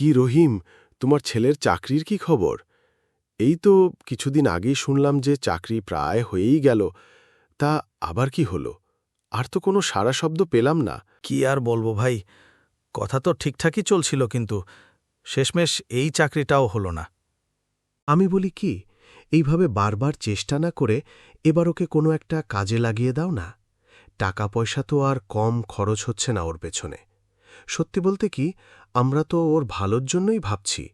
কি রহিম তোমার ছেলের চাকরির কি খবর? এই তো কিছুদিন আগেই শুনলাম যে চাকরি প্রায় হয়েই গেল তা আবার কি হলো? আর তো কোনো সারা শব্দ পেলাম না। কি আর বলব ভাই কথা তো ঠিকঠাকই চলছিল কিন্তু শেষমেশ এই চাকরিটাও হলো না। আমি বলি কি এইভাবে বারবার চেষ্টা না করে এবার ওকে কোনো একটা কাজে লাগিয়ে দাও না। টাকা পয়সা তো আর কম খরচ হচ্ছে না ওর পেছনে। সত্যি বলতে কি, আমরা তো ওর ভালোর জন্যই ভাবছি।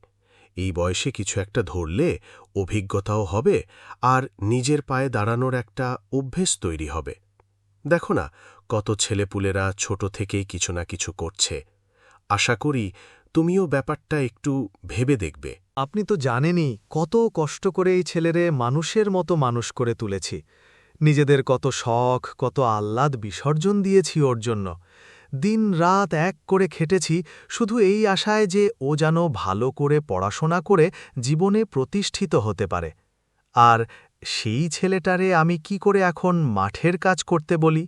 এই বয়সে কিছু একটা ধরলে অভিজ্ঞতাও হবে আর নিজের পায়ে দাঁড়ানোর একটা অভ্যেস তৈরি হবে। দেখো না, কত ছেলেপুলেরা ছোট থেকেই কিছু না কিছু করছে। আশা করি তুমিও ব্যাপারটা একটু ভেবে দেখবে। আপনি তো জানেনই কত কষ্ট করে এই ছেলেরে মানুষের মতো মানুষ করে তুলেছি। নিজেদের কত শখ, কত আহ্লাদ বিসর্জন দিয়েছি ওর জন্য। দিন রাত এক করে খেটেছি, শুধু এই আশায় যে ও যেন ভালো করে পড়াশোনা করে জীবনে প্রতিষ্ঠিত হতে পারে। আর সেই ছেলেটারে আমি কি করে এখন মাঠের কাজ করতে বলি?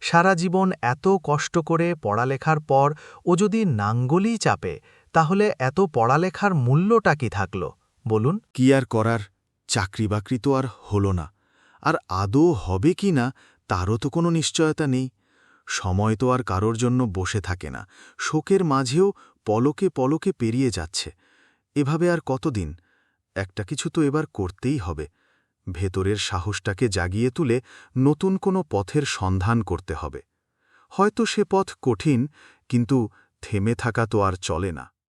সারা জীবন এত কষ্ট করে পড়ালেখার পর ও যদি নাঙ্গলই চাপে, তাহলে এত পড়ালেখার মূল্যটা কি থাকল? বলুন। কি আর করার? চাকরি বাকরি তো আর হল না। আর আদৌ হবে কি না, তারও তো কোনো নিশ্চয়তা নেই। সময় তো আর কারোর জন্য বসে থাকে না। শোকের মাঝেও পলকে পলকে পেরিয়ে যাচ্ছে। এভাবে আর কতদিন? একটা কিছু তো এবার করতেই হবে। ভেতরের সাহসটাকে জাগিয়ে তুলে নতুন কোনো পথের সন্ধান করতে হবে। হয়তো সে পথ কঠিন, কিন্তু থেমে থাকা তো আর চলে না।